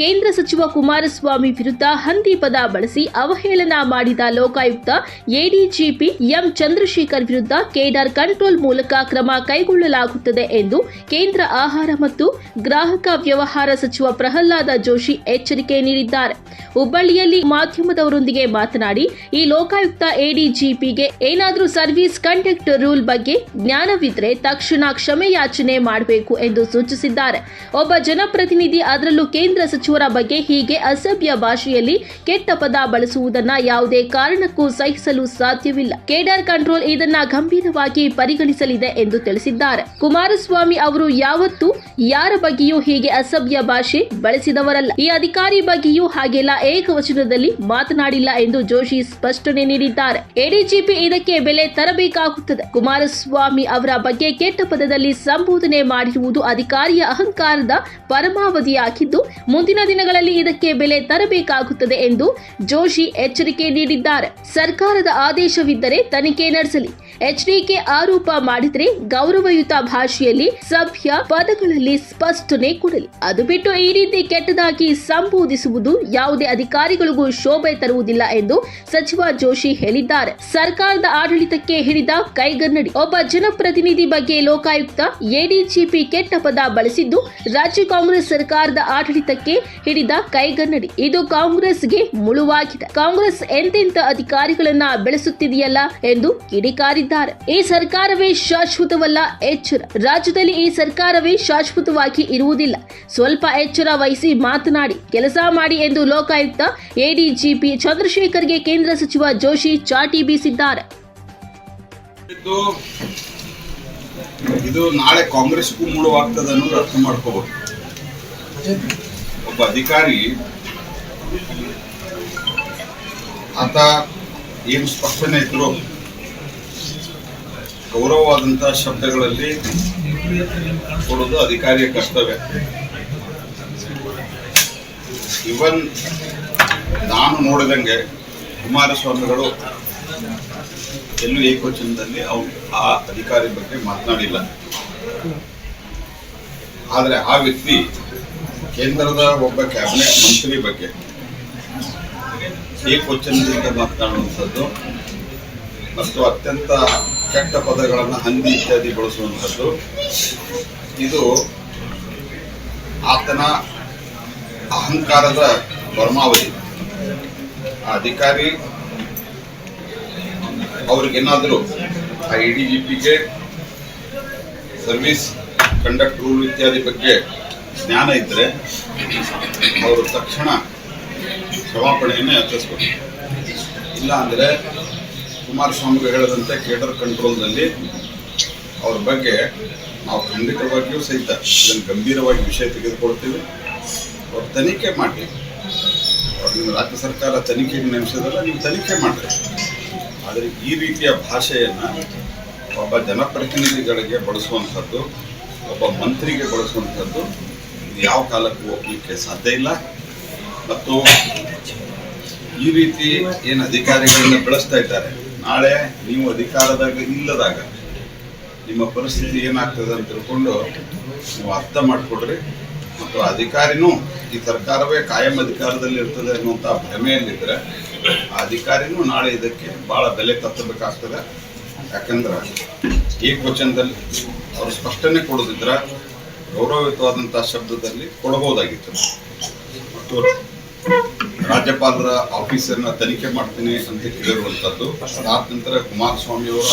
ಕೇಂದ್ರ ಸಚಿವ ಕುಮಾರಸ್ವಾಮಿ ವಿರುದ್ಧ ಹಂದಿ ಪದ ಬಳಸಿ ಅವಹೇಳನ ಮಾಡಿದ ಲೋಕಾಯುಕ್ತ ಎಡಿಜಿಪಿ ಎಂ ಚಂದ್ರಶೇಖರ್ ವಿರುದ್ಧ ಕೇಡರ್ ಕಂಟ್ರೋಲ್ ಮೂಲಕ ಕ್ರಮ ಕೈಗೊಳ್ಳಲಾಗುತ್ತದೆ ಎಂದು ಕೇಂದ್ರ ಆಹಾರ ಮತ್ತು ಗ್ರಾಹಕ ವ್ಯವಹಾರ ಸಚಿವ ಪ್ರಹ್ಲಾದ ಜೋಶಿ ಎಚ್ಚರಿಕೆ ನೀಡಿದ್ದಾರೆ. ಹುಬ್ಬಳ್ಳಿಯಲ್ಲಿ ಮಾಧ್ಯಮದವರೊಂದಿಗೆ ಮಾತನಾಡಿ, ಈ ಲೋಕಾಯುಕ್ತ ಎಡಿಜಿಪಿಗೆ ಏನಾದರೂ ಸರ್ವಿಸ್ ಕಂಡಕ್ಟ್ ರೂಲ್ ಬಗ್ಗೆ ಜ್ಞಾನವಿದ್ರೆ ತಕ್ಷಣ ಕ್ಷಮೆಯಾಚನೆ ಮಾಡಬೇಕು ಎಂದು ಸೂಚಿಸಿದ್ದಾರೆ. ಒಬ್ಬ ಜನಪ್ರತಿನಿಧಿ ಅದರಲ್ಲೂ ಕೇಂದ್ರ ಸಚಿವರ ಬಗ್ಗೆ ಹೀಗೆ ಅಸಭ್ಯ ಭಾಷೆಯಲ್ಲಿ ಕೆಟ್ಟ ಪದ ಬಳಸುವುದನ್ನ ಯಾವುದೇ ಕಾರಣಕ್ಕೂ ಸಹಿಸಲು ಸಾಧ್ಯವಿಲ್ಲ. ಕೇಡರ್ ಕಂಟ್ರೋಲ್ ಇದನ್ನ ಗಂಭೀರವಾಗಿ ಪರಿಗಣಿಸಲಿದೆ ಎಂದು ತಿಳಿಸಿದ್ದಾರೆ. ಕುಮಾರಸ್ವಾಮಿ ಅವರು ಯಾವತ್ತೂ ಯಾರ ಬಗ್ಗೆಯೂ ಹೀಗೆ ಅಸಭ್ಯ ಭಾಷೆ ಬಳಸಿದವರಲ್ಲ. ಈ ಅಧಿಕಾರಿ ಬಗ್ಗೆಯೂ ಹಾಗೆಲ್ಲ ಏಕವಚನದಲ್ಲಿ ಮಾತನಾಡಿಲ್ಲ ಎಂದು ಜೋಶಿ ಸ್ಪಷ್ಟನೆ ನೀಡಿದ್ದಾರೆ. ಎಡಿಜಿಪಿ ಇದಕ್ಕೆ ಬೆಲೆ ತರಬೇಕಾಗುತ್ತದೆ. ಕುಮಾರಸ್ವಾಮಿ ಅವರ ಬಗ್ಗೆ ಕೆಟ್ಟ ಪದದಲ್ಲಿ ಸಂಬೋಧನೆ ಮಾಡಿರುವುದು ಅಧಿಕಾರಿಯ ಅಹಂಕಾರದ ಪರಮಾವಧಿಯಾಗಿದ್ದು, ಮುಂದಿನ ದಿನಗಳಲ್ಲಿ ಇದಕ್ಕೆ ಬೆಲೆ ತರಬೇಕಾಗುತ್ತದೆ ಎಂದು ಜೋಶಿ ಎಚ್ಚರಿಕೆ ನೀಡಿದ್ದಾರೆ. ಸರ್ಕಾರದ ಆದೇಶವಿದ್ದರೆ ತನಿಖೆ ನಡೆಸಲಿ. ಎಚ್ಡಿಕೆ ಆರೋಪ ಮಾಡಿದರೆ ಗೌರವಯುತ ಭಾಷೆಯಲ್ಲಿ ಸಭ್ಯ ಪದಗಳಲ್ಲಿ ಸ್ಪಷ್ಟನೆ ಕೊಡಲಿ. ಅದು ಬಿಟ್ಟು ಈ ರೀತಿ ಕೆಟ್ಟದಾಗಿ ಸಂಬೋಧಿಸುವುದು ಯಾವುದೇ ಅಧಿಕಾರಿಗಳಿಗೂ ಶೋಭೆ ತರುವುದಿಲ್ಲ ಎಂದು ಸಚಿವ ಜೋಶಿ ಹೇಳಿದ್ದಾರೆ. ಸರ್ಕಾರದ ಆಡಳಿತಕ್ಕೆ ಹಿಡಿದ ಕೈಗನ್ನಡಿ. ಒಬ್ಬ ಜನಪ್ರತಿನಿಧಿ ಬಗ್ಗೆ ಲೋಕಾಯುಕ್ತ ಎಡಿಜಿಪಿ ಕೆಟ್ಟ ಪದ ಬಳಸಿದ್ದು ರಾಜ್ಯ ಕಾಂಗ್ರೆಸ್ ಸರ್ಕಾರದ ಆಡಳಿತಕ್ಕೆ ಹಿಡಿದ ಕೈಗನ್ನಡಿ. ಇದು ಕಾಂಗ್ರೆಸ್ಗೆ ಮುಳುವಾಗಿದೆ. ಕಾಂಗ್ರೆಸ್ ಎಂತೆಂತ ಅಧಿಕಾರಿಗಳನ್ನ ಬೆಳೆಸುತ್ತಿದೆಯಲ್ಲ ಎಂದು ಕಿಡಿಕಾರಿದ್ದಾರೆ. ಈ ಸರ್ಕಾರವೇ ಶಾಶ್ವತವಲ್ಲ, ಎಚ್ಚರ. ರಾಜ್ಯದಲ್ಲಿ ಈ ಸರ್ಕಾರವೇ ಶಾಶ್ವತವಾಗಿ ಇರುವುದಿಲ್ಲ. ಸ್ವಲ್ಪ ಎಚ್ಚರ ವಹಿಸಿ ಮಾತನಾಡಿ, ಕೆಲಸ ಮಾಡಿ ಎಂದು ಲೋಕಾಯುಕ್ತ ಎಡಿಜಿಪಿ ಚಂದ್ರಶೇಖರ್ಗೆ ಕೇಂದ್ರ ಸಚಿವ ಜೋಶಿ ಚಾಟಿ ಬೀಸಿದ್ದಾರೆ. ಇದು ನಾಳೆ ಕಾಂಗ್ರೆಸ್ಗೂ ಮುಳುವಾಗ್ತದೆ ಅನ್ನೋದು ಅರ್ಥ ಮಾಡ್ಕೋಬೇಕು ಒಬ್ಬ ಅಧಿಕಾರಿ ಆತ ಏನು ಸ್ಪಷ್ಟನೆ ಇದ್ರು ಗೌರವವಾದಂತಹ ಶಬ್ದಗಳಲ್ಲಿ ಕೊಡೋದು ಅಧಿಕಾರಿಯ ಕರ್ತವ್ಯ. ಇವನ್ ನಾನು ನೋಡಿದಂಗೆ ಕುಮಾರಸ್ವಾಮಿಗಳು ಎಲ್ಲೂ ಏಕವಚನದಲ್ಲಿ ಅವ್ರು ಆ ಅಧಿಕಾರಿ ಬಗ್ಗೆ ಮಾತನಾಡಿಲ್ಲ. ಆದರೆ ಆ ವ್ಯಕ್ತಿ ಕೇಂದ್ರದ ಒಬ್ಬ ಕ್ಯಾಬಿನೆಟ್ ಮಂತ್ರಿ ಬಗ್ಗೆ ಈ ಏಕವಚನದಿಂದ ಮಾತನಾಡುವಂಥದ್ದು, ಮತ್ತು ಅತ್ಯಂತ ಕೆಟ್ಟ ಪದಗಳನ್ನು ಹಂದಿ ಇತ್ಯಾದಿ ಬಳಸುವಂಥದ್ದು, ಇದು ಆತನ ಅಹಂಕಾರದ ಪರಮಾವಧಿ ಆ ಅಧಿಕಾರಿ ಅವ್ರಿಗೇನಾದರೂ ಆ ಇ ಡಿ ಜಿ ಪಿಗೆ ಸರ್ವಿಸ್ ಕಂಡಕ್ಟ್ ರೂಲ್ ಇತ್ಯಾದಿ ಬಗ್ಗೆ ಜ್ಞಾನ ಇದ್ದರೆ ಅವರು ತಕ್ಷಣ ಕ್ಷಮಾಪಣೆಯನ್ನು ಯಾಚಿಸ್ಬೇಕು ಇಲ್ಲ ಅಂದ್ರೆ ಕುಮಾರಸ್ವಾಮಿಗೆ ಹೇಳದಂತೆ ಕೇಡರ್ ಕಂಟ್ರೋಲ್ನಲ್ಲಿ ಅವ್ರ ಬಗ್ಗೆ ನಾವು ಖಂಡಿತವಾಗಿಯೂ ಸಹಿತ ಇದನ್ನು ಗಂಭೀರವಾಗಿ ವಿಷಯ ತೆಗೆದುಕೊಳ್ತೀವಿ. ಅವ್ರು ತನಿಖೆ ಮಾಡಿ. ಅವ್ರು ನಿಮ್ಮ ರಾಜ್ಯ ಸರ್ಕಾರ ತನಿಖೆಗೆ ನೆನೆಸಿದ್ರೆ ನೀವು ತನಿಖೆ ಮಾಡಿರಿ. ಆದರೆ ಈ ರೀತಿಯ ಭಾಷೆಯನ್ನು ಒಬ್ಬ ಜನಪ್ರತಿನಿಧಿಗಳಿಗೆ ಬಳಸುವಂಥದ್ದು, ಒಬ್ಬ ಮಂತ್ರಿಗೆ ಬಳಸುವಂಥದ್ದು ಯಾವ ಕಾಲಕ್ಕೂ ಹೋಗ್ಲಿಕ್ಕೆ ಸಾಧ್ಯ ಇಲ್ಲ. ಮತ್ತು ಈ ರೀತಿ ಏನು ಅಧಿಕಾರಿಗಳನ್ನ ಬೆಳೆಸ್ತಾ ಇದ್ದಾರೆ. ನಾಳೆ ನೀವು ಅಧಿಕಾರದಾಗ ಇಲ್ಲದಾಗ ನಿಮ್ಮ ಪರಿಸ್ಥಿತಿ ಏನಾಗ್ತದೆ ಅಂತ ತಿಳ್ಕೊಂಡು ನೀವು ಅರ್ಥ ಮಾಡಿಕೊಡ್ರಿ. ಮತ್ತು ಅಧಿಕಾರಿನೂ ಈ ಸರ್ಕಾರವೇ ಕಾಯಂ ಅಧಿಕಾರದಲ್ಲಿ ಇರ್ತದೆ ಅನ್ನುವಂಥ ಭ್ರಮೆಯಲ್ಲಿದ್ದರೆ ಆ ಅಧಿಕಾರಿನೂ ನಾಳೆ ಇದಕ್ಕೆ ಭಾಳ ಬೆಲೆ ತತ್ತಬೇಕಾಗ್ತದೆ ಯಾಕಂದ್ರೆ ಏಕವಚನದಲ್ಲಿ ಅವರು ಸ್ಪಷ್ಟನೆ ಕೊಡೋದಿದ್ರೆ ಗೌರವಯುತವಾದಂಥ ಶಬ್ದದಲ್ಲಿ ಕೊಡಬಹುದಾಗಿತ್ತು. ರಾಜ್ಯಪಾಲರ ಆಫೀಸರ್ನ ತನಿಖೆ ಮಾಡ್ತೇನೆ ಅಂತ ಹೇಳಿರುವಂತದ್ದು. ಅದಾದ ನಂತರ ಕುಮಾರಸ್ವಾಮಿ ಅವರು